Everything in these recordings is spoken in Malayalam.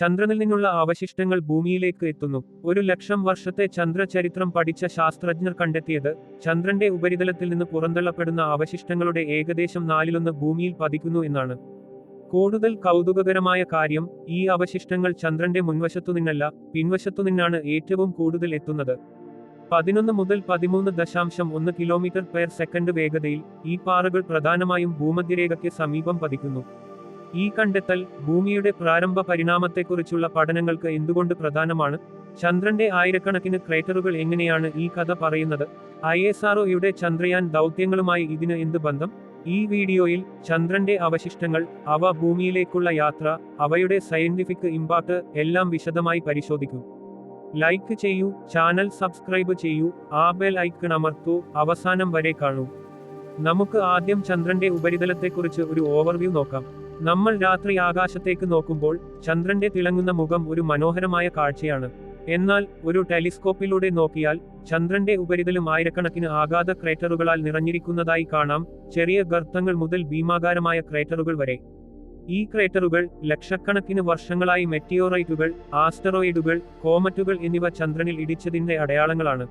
ചന്ദ്രനിൽ നിന്നുള്ള അവശിഷ്ടങ്ങൾ ഭൂമിയിലേക്ക് എത്തുന്നു. ഒരു ലക്ഷം വർഷത്തെ ചന്ദ്രചരിത്രം പഠിച്ച ശാസ്ത്രജ്ഞർ കണ്ടെത്തിയത് ചന്ദ്രന്റെ ഉപരിതലത്തിൽ നിന്ന് പുറന്തള്ളപ്പെടുന്ന അവശിഷ്ടങ്ങളുടെ ഏകദേശം നാലിലൊന്ന് ഭൂമിയിൽ പതിക്കുന്നു എന്നാണ്. കൂടുതൽ കൗതുകകരമായ കാര്യം ഈ അവശിഷ്ടങ്ങൾ ചന്ദ്രന്റെ മുൻവശത്തു നിന്നല്ല പിൻവശത്തു നിന്നാണ് ഏറ്റവും കൂടുതൽ എത്തുന്നത്. പതിനൊന്ന് മുതൽ പതിമൂന്ന് ദശാംശം ഒന്ന് കിലോമീറ്റർ പെർ സെക്കൻഡ് വേഗതയിൽ ഈ പാറകൾ പ്രധാനമായും ഭൂമധ്യരേഖയ്ക്ക് സമീപം പതിക്കുന്നു. ഈ കണ്ടെത്തൽ ഭൂമിയുടെ പ്രാരംഭ പരിണാമത്തെക്കുറിച്ചുള്ള പഠനങ്ങൾക്ക് എന്തുകൊണ്ട് പ്രധാനമാണ്? ചന്ദ്രന്റെ ആയിരക്കണക്കിന് ക്രേറ്ററുകൾ എങ്ങനെയാണ് ഈ കഥ പറയുന്നത്? ഐ എസ് ആർഒയുടെ ചന്ദ്രയാൻ ദൗത്യങ്ങളുമായി ഇതിന് എന്ത് ബന്ധം? ഈ വീഡിയോയിൽ ചന്ദ്രന്റെ അവശിഷ്ടങ്ങൾ അവ ഭൂമിയിലേക്കുള്ള യാത്ര അവയുടെ സയന്റിഫിക് ഇമ്പാക്ട് എല്ലാം വിശദമായി പരിശോധിക്കും. ലൈക്ക് ചെയ്യൂ ചാനൽ സബ്സ്ക്രൈബ് ചെയ്യൂ ആ ബെൽ ഐക്കൺ അമർത്തൂ അവസാനം വരെ കാണൂ. നമുക്ക് ആദ്യം ചന്ദ്രന്റെ ഉപരിതലത്തെക്കുറിച്ച് ഒരു ഓവർവ്യൂ നോക്കാം. നമ്മൾ രാത്രി ആകാശത്തേക്ക് നോക്കുമ്പോൾ ചന്ദ്രന്റെ തിളങ്ങുന്ന മുഖം ഒരു മനോഹരമായ കാഴ്ചയാണ്. എന്നാൽ ഒരു ടെലിസ്കോപ്പിലൂടെ നോക്കിയാൽ ചന്ദ്രന്റെ ഉപരിതലം ആയിരക്കണക്കിന് ആഘാത ക്രേറ്ററുകളാൽ നിറഞ്ഞിരിക്കുന്നതായി കാണാം. ചെറിയ ഗർത്തങ്ങൾ മുതൽ ഭീമാകാരമായ ക്രേറ്ററുകൾ വരെ. ഈ ക്രേറ്ററുകൾ ലക്ഷക്കണക്കിന് വർഷങ്ങളായി മെറ്റിയോറൈറ്റുകൾ ആസ്റ്ററോയിഡുകൾ കോമറ്റുകൾ എന്നിവ ചന്ദ്രനിൽ ഇടിച്ചതിന്റെ അടയാളങ്ങളാണ്.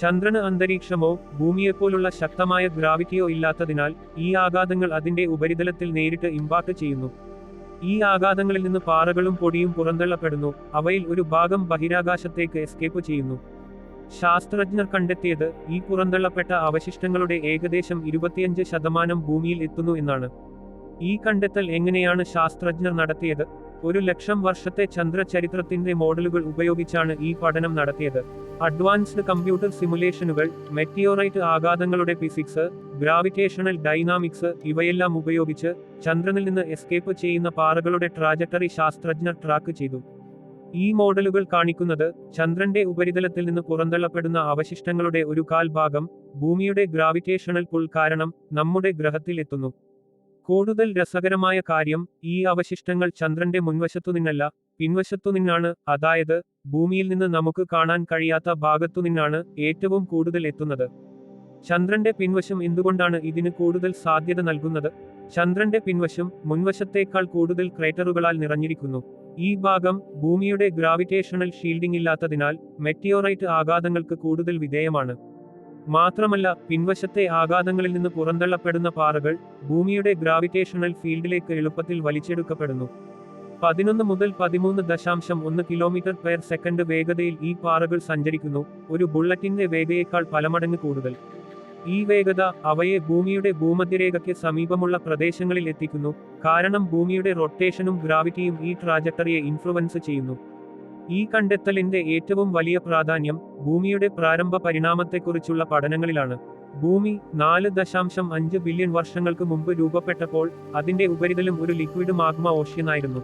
ചന്ദ്രന് അന്തരീക്ഷമോ ഭൂമിയെപ്പോലുള്ള ശക്തമായ ഗ്രാവിറ്റിയോ ഇല്ലാത്തതിനാൽ ഈ ആഘാതങ്ങൾ അതിന്റെ ഉപരിതലത്തിൽ നേരിട്ട് ഇമ്പാക്ട് ചെയ്യുന്നു. ഈ ആഘാതങ്ങളിൽ നിന്ന് പാറകളും പൊടിയും പുറന്തള്ളപ്പെടുന്നു. അവയിൽ ഒരു ഭാഗം ബഹിരാകാശത്തേക്ക് എസ്കേപ്പ് ചെയ്യുന്നു. ശാസ്ത്രജ്ഞർ കണ്ടെത്തിയത് ഈ പുറന്തള്ളപ്പെട്ട അവശിഷ്ടങ്ങളുടെ ഏകദേശം ഇരുപത്തിയഞ്ച് ശതമാനം ഭൂമിയിൽ എത്തുന്നു എന്നാണ്. ഈ കണ്ടെത്തൽ എങ്ങനെയാണ് ശാസ്ത്രജ്ഞർ നടത്തിയത്? ഒരു ലക്ഷം വർഷത്തെ ചന്ദ്രചരിത്രത്തിന്റെ മോഡലുകൾ ഉപയോഗിച്ചാണ് ഈ പഠനം നടത്തിയത്. അഡ്വാൻസ്ഡ് കമ്പ്യൂട്ടർ സിമുലേഷനുകൾ മെറ്റിയോറൈറ്റ് ആഘാതങ്ങളുടെ ഫിസിക്സ് ഗ്രാവിറ്റേഷണൽ ഡൈനാമിക്സ് ഇവയെല്ലാം ഉപയോഗിച്ച് ചന്ദ്രനിൽ നിന്ന് എസ്കേപ്പ് ചെയ്യുന്ന പാറകളുടെ ട്രാജക്ടറി ശാസ്ത്രജ്ഞർ ട്രാക്ക് ചെയ്തു. ഈ മോഡലുകൾ കാണിക്കുന്നത് ചന്ദ്രന്റെ ഉപരിതലത്തിൽ നിന്ന് പുറന്തള്ളപ്പെടുന്ന അവശിഷ്ടങ്ങളുടെ ഒരു കാൽ ഭാഗം ഭൂമിയുടെ ഗ്രാവിറ്റേഷണൽ പുൾ കാരണം നമ്മുടെ ഗ്രഹത്തിൽ എത്തുന്നു. കൂടുതൽ രസകരമായ കാര്യം ഈ അവശിഷ്ടങ്ങൾ ചന്ദ്രന്റെ മുൻവശത്തു നിന്നല്ല പിൻവശത്തു നിന്നാണ്. അതായത് ഭൂമിയിൽ നിന്ന് നമുക്ക് കാണാൻ കഴിയാത്ത ഭാഗത്തു നിന്നാണ് ഏറ്റവും കൂടുതൽ എത്തുന്നത്. ചന്ദ്രന്റെ പിൻവശം എന്തുകൊണ്ടാണ് ഇതിന് കൂടുതൽ സാധ്യത നൽകുന്നത്? ചന്ദ്രന്റെ പിൻവശം മുൻവശത്തേക്കാൾ കൂടുതൽ ക്രേറ്ററുകളാൽ നിറഞ്ഞിരിക്കുന്നു. ഈ ഭാഗം ഭൂമിയുടെ ഗ്രാവിറ്റേഷണൽ ഷീൽഡിംഗ് ഇല്ലാത്തതിനാൽ മെറ്റിയോറൈറ്റ് ആഘാതങ്ങൾക്ക് കൂടുതൽ വിധേയമാണ്. മാത്രമല്ല പിൻവശത്തെ ആഘാതങ്ങളിൽ നിന്ന് പുറന്തള്ളപ്പെടുന്ന പാറകൾ ഭൂമിയുടെ ഗ്രാവിറ്റേഷണൽ ഫീൽഡിലേക്ക് എളുപ്പത്തിൽ വലിച്ചെടുക്കപ്പെടുന്നു. പതിനൊന്ന് മുതൽ പതിമൂന്ന് ദശാംശം ഒന്ന് കിലോമീറ്റർ പെർ സെക്കൻഡ് വേഗതയിൽ ഈ പാറകൾ സഞ്ചരിക്കുന്നു ഒരു ബുള്ളറ്റിന്റെ വേഗയേക്കാൾ പലമടങ്ങ് കൂടുതൽ. ഈ വേഗത അവയെ ഭൂമിയുടെ ഭൂമധ്യരേഖയ്ക്ക് സമീപമുള്ള പ്രദേശങ്ങളിൽ എത്തിക്കുന്നു കാരണം ഭൂമിയുടെ റൊട്ടേഷനും ഗ്രാവിറ്റിയും ഈ ട്രാജക്ടറിയെ ഇൻഫ്ലുവൻസ് ചെയ്യുന്നു. ഈ കണ്ടെത്തലിന്റെ ഏറ്റവും വലിയ പ്രാധാന്യം ഭൂമിയുടെ പ്രാരംഭ പരിണാമത്തെക്കുറിച്ചുള്ള പഠനങ്ങളിലാണ്. ഭൂമി നാല് ദശാംശം അഞ്ച് ബില്യൺ വർഷങ്ങൾക്ക് മുമ്പ് രൂപപ്പെട്ടപ്പോൾ അതിന്റെ ഉപരിതലം ഒരു ലിക്വിഡ് മാഗ്മ ഓഷ്യനായിരുന്നു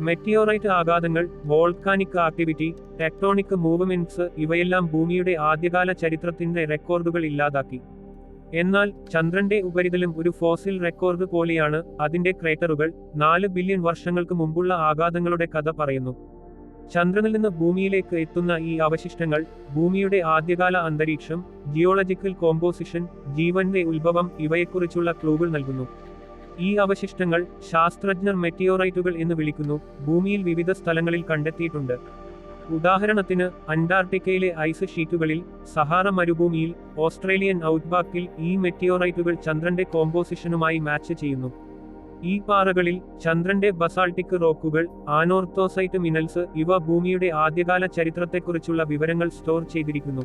മെറ്റിയോറൈറ്റ് ആഘാതങ്ങൾ വോൾക്കാനിക് ആക്ടിവിറ്റി ടെക്ടോണിക് മൂവ്മെന്റ്സ് ഇവയെല്ലാം ഭൂമിയുടെ ആദ്യകാല ചരിത്രത്തിന്റെ റെക്കോർഡുകൾ ഇല്ലാതാക്കി. എന്നാൽ ചന്ദ്രന്റെ ഉപരിതലം ഒരു ഫോസിൽ റെക്കോർഡ് പോലെയാണ് അതിന്റെ ക്രേറ്ററുകൾ നാല് ബില്യൺ വർഷങ്ങൾക്ക് മുമ്പുള്ള ആഘാതങ്ങളുടെ കഥ പറയുന്നു. ചന്ദ്രനിൽ നിന്ന് ഭൂമിയിലേക്ക് എത്തുന്ന ഈ അവശിഷ്ടങ്ങൾ ഭൂമിയുടെ ആദ്യകാല അന്തരീക്ഷം ജിയോളജിക്കൽ കോമ്പോസിഷൻ ജീവന്റെ ഉത്ഭവം ഇവയെക്കുറിച്ചുള്ള ക്ലൂകൾ നൽകുന്നു. ഈ അവശിഷ്ടങ്ങൾ ശാസ്ത്രജ്ഞർ മെറ്റിയോറൈറ്റുകൾ എന്ന് വിളിക്കുന്നു ഭൂമിയിൽ വിവിധ സ്ഥലങ്ങളിൽ കണ്ടെത്തിയിട്ടുണ്ട്. ഉദാഹരണത്തിന് അന്റാർട്ടിക്കയിലെ ഐസ് ഷീറ്റുകളിൽ സഹാറ മരുഭൂമിയിൽ ഓസ്ട്രേലിയൻ ഔട്ട്ബാക്കിൽ ഈ മെറ്റിയോറൈറ്റുകൾ ചന്ദ്രന്റെ കോമ്പോസിഷനുമായി മാച്ച് ചെയ്യുന്നു. ഈ പാറകളിൽ ചന്ദ്രന്റെ ബസാൾട്ടിക് റോക്കുകൾ ആനോർത്തോസൈറ്റ് മിനൽസ് ഇവ ഭൂമിയുടെ ആദ്യകാല ചരിത്രത്തെക്കുറിച്ചുള്ള വിവരങ്ങൾ സ്റ്റോർ ചെയ്തിരിക്കുന്നു.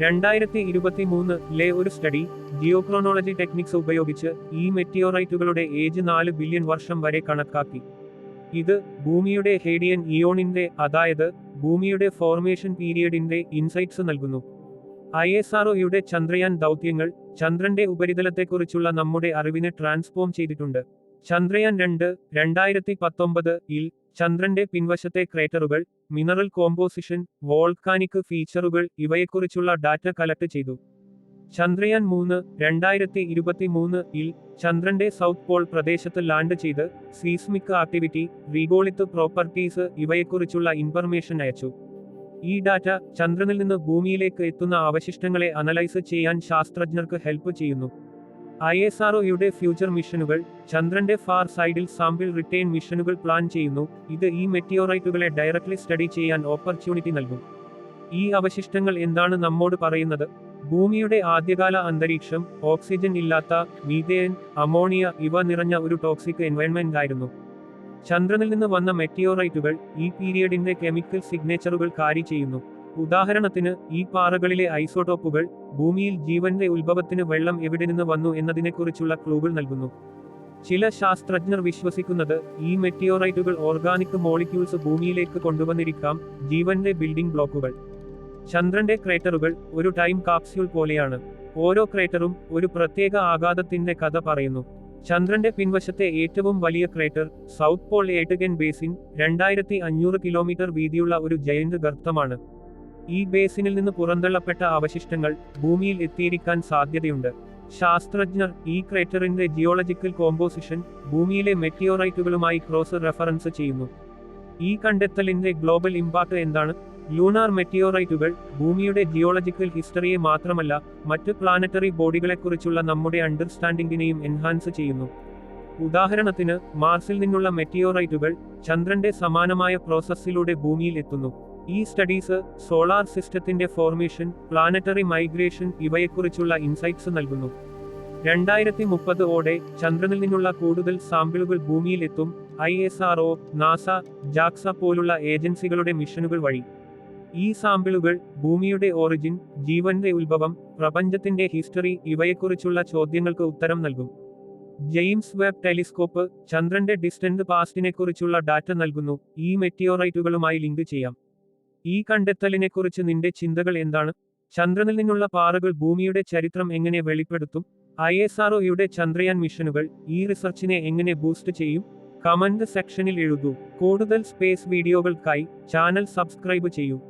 രണ്ടായിരത്തി ഇരുപത്തി ലെ ഒരു സ്റ്റഡി ജിയോക്രോണോളജി ടെക്നിക്സ് ഉപയോഗിച്ച് ഈ മെറ്റിയോറൈറ്റുകളുടെ ഏജ് നാല് ബില്യൺ വർഷം വരെ കണക്കാക്കി. ഇത് ഭൂമിയുടെ ഹേഡിയൻ ഇയോണിന്റെ അതായത് ഭൂമിയുടെ ഫോർമേഷൻ പീരിയഡിന്റെ ഇൻസൈറ്റ്സ് നൽകുന്നു. ഐ എസ് ആർഒയുടെ ചന്ദ്രയാൻ ദൗത്യങ്ങൾ ചന്ദ്രന്റെ ഉപരിതലത്തെക്കുറിച്ചുള്ള നമ്മുടെ അറിവിനെ ട്രാൻസ്ഫോം ചെയ്തിട്ടുണ്ട്. ചന്ദ്രയാൻ രണ്ട് രണ്ടായിരത്തി പത്തൊമ്പത് ഇൽ ചന്ദ്രന്റെ പിൻവശത്തെ ക്രേറ്ററുകൾ മിനറൽ കോമ്പോസിഷൻ വോൾക്കാനിക് ഫീച്ചറുകൾ ഇവയെക്കുറിച്ചുള്ള ഡാറ്റ കളക്ട് ചെയ്തു. ചന്ദ്രയാൻ മൂന്ന് രണ്ടായിരത്തി ഇരുപത്തി മൂന്ന് ഇൽ ചന്ദ്രന്റെ സൗത്ത് പോൾ പ്രദേശത്ത് ലാൻഡ് ചെയ്ത് സീസ്മിക് ആക്ടിവിറ്റി റീഗോളിത്ത് പ്രോപ്പർട്ടീസ് ഇവയെക്കുറിച്ചുള്ള ഇൻഫർമേഷൻ അയച്ചു. ഈ ഡാറ്റ ചന്ദ്രനിൽ നിന്ന് ഭൂമിയിലേക്ക് എത്തുന്ന അവശിഷ്ടങ്ങളെ അനലൈസ് ചെയ്യാൻ ശാസ്ത്രജ്ഞർക്ക് ഹെൽപ്പ് ചെയ്യുന്നു. ഐ എസ് ആർഒയുടെ ഫ്യൂച്ചർ മിഷനുകൾ ചന്ദ്രന്റെ ഫാർ സൈഡിൽ സാമ്പിൾ റിട്ടേൺ മിഷനുകൾ പ്ലാൻ ചെയ്യുന്നു. ഇത് ഈ മെറ്റിയോറൈറ്റുകളെ ഡയറക്ട്ലി സ്റ്റഡി ചെയ്യാൻ ഓപ്പർച്യൂണിറ്റി നൽകും. ഈ അവശിഷ്ടങ്ങൾ എന്താണ് നമ്മോട് പറയുന്നത്? ഭൂമിയുടെ ആദ്യകാല അന്തരീക്ഷം ഓക്സിജൻ ഇല്ലാത്ത മീതേൻ അമോണിയ ഇവ നിറഞ്ഞ ഒരു ടോക്സിക് എൻവയൺമെന്റ് ആയിരുന്നു. ചന്ദ്രനിൽ നിന്ന് വന്ന മെറ്റിയോറൈറ്റുകൾ ഈ പീരിയഡിന്റെ കെമിക്കൽ സിഗ്നേച്ചറുകൾ കാരി ചെയ്യുന്നു. ഉദാഹരണത്തിന് ഈ പാറകളിലെ ഐസോടോപ്പുകൾ ഭൂമിയിൽ ജീവന്റെ ഉത്ഭവത്തിന് വെള്ളം എവിടെ നിന്ന് വന്നു എന്നതിനെക്കുറിച്ചുള്ള ക്ലൂകൾ നൽകുന്നു. ചില ശാസ്ത്രജ്ഞർ വിശ്വസിക്കുന്നത് ഈ മെറ്റിയോറൈറ്റുകൾ ഓർഗാനിക് മോളിക്യൂൾസ് ഭൂമിയിലേക്ക് കൊണ്ടുവന്നിരിക്കാം ജീവന്റെ ബിൽഡിംഗ് ബ്ലോക്കുകൾ. ചന്ദ്രന്റെ ക്രേറ്ററുകൾ ഒരു ടൈം കാപ്സ്യൂൾ പോലെയാണ്. ഓരോ ക്രേറ്ററും ഒരു പ്രത്യേക ആഘാതത്തിന്റെ കഥ പറയുന്നു. ചന്ദ്രന്റെ പിൻവശത്തെ ഏറ്റവും വലിയ crater south pole Aitken basin രണ്ടായിരത്തി അഞ്ഞൂറ് കിലോമീറ്റർ വീതിയുള്ള ഒരു ജയന്റ് ഗർത്തമാണ്. ഈ ബേസിനിൽ നിന്ന് പുറന്തള്ളപ്പെട്ട അവശിഷ്ടങ്ങൾ ഭൂമിയിൽ എത്തിയിരിക്കാൻ സാധ്യതയുണ്ട്. ശാസ്ത്രജ്ഞർ ഈ ക്രേറ്ററിന്റെ ജിയോളജിക്കൽ കോമ്പോസിഷൻ ഭൂമിയിലെ മെറ്റിയോറൈറ്റുകളുമായി ക്രോസ് റെഫറൻസ് ചെയ്യുന്നു. ഈ കണ്ടെത്തലിന്റെ ഗ്ലോബൽ ഇമ്പാക്ട് എന്താണ്? ലൂണാർ മെറ്റിയോറൈറ്റുകൾ ഭൂമിയുടെ ജിയോളജിക്കൽ ഹിസ്റ്ററിയെ മാത്രമല്ല മറ്റ് പ്ലാനറ്ററി ബോഡികളെക്കുറിച്ചുള്ള നമ്മുടെ അണ്ടർസ്റ്റാൻഡിംഗിനെയും എൻഹാൻസ് ചെയ്യുന്നു. ഉദാഹരണത്തിന് മാർസിൽ നിന്നുള്ള മെറ്റിയോറൈറ്റുകൾ ചന്ദ്രന്റെ സമാനമായ പ്രോസസ്സിലൂടെ ഭൂമിയിൽ എത്തുന്നു. ഈ സ്റ്റഡീസ് സോളാർ സിസ്റ്റത്തിന്റെ ഫോർമേഷൻ പ്ലാനറ്ററി മൈഗ്രേഷൻ ഇവയെക്കുറിച്ചുള്ള ഇൻസൈറ്റ്സ് നൽകുന്നു. രണ്ടായിരത്തി മുപ്പത് ഓടെ ചന്ദ്രനിൽ നിന്നുള്ള കൂടുതൽ സാമ്പിളുകൾ ഭൂമിയിലെത്തും I S R O NASA JAXA പോലുള്ള ഏജൻസികളുടെ മിഷനുകൾ വഴി. ഈ സാമ്പിളുകൾ ഭൂമിയുടെ ഓറിജിൻ ജീവന്റെ ഉത്ഭവം പ്രപഞ്ചത്തിന്റെ ഹിസ്റ്ററി ഇവയെക്കുറിച്ചുള്ള ചോദ്യങ്ങൾക്ക് ഉത്തരം നൽകും. ജെയിംസ് വെബ് ടെലിസ്കോപ്പ് ചന്ദ്രന്റെ ഡിസ്റ്റന്റ് പാസ്റ്റിനെക്കുറിച്ചുള്ള ഡാറ്റ നൽകുന്നു. ഈ മെറ്റിയോറൈറ്റുകളുമായി ലിങ്ക് ചെയ്യാം. ഈ കണ്ടെത്തലിനെക്കുറിച്ച് നിന്റെ ചിന്തകൾ എന്താണ്? ചന്ദ്രനിൽ നിന്നുള്ള പാറകൾ ഭൂമിയുടെ ചരിത്രം എങ്ങനെ വെളിപ്പെടുത്തും? ഐ എസ് ആർഒയുടെ ചന്ദ്രയാൻ മിഷനുകൾ ഈ റിസർച്ചിനെ എങ്ങനെ ബൂസ്റ്റ് ചെയ്യും? കമന്റ് സെക്ഷനിൽ എഴുതൂ. കൂടുതൽ സ്പേസ് വീഡിയോകൾക്കായി ചാനൽ സബ്സ്ക്രൈബ് ചെയ്യൂ.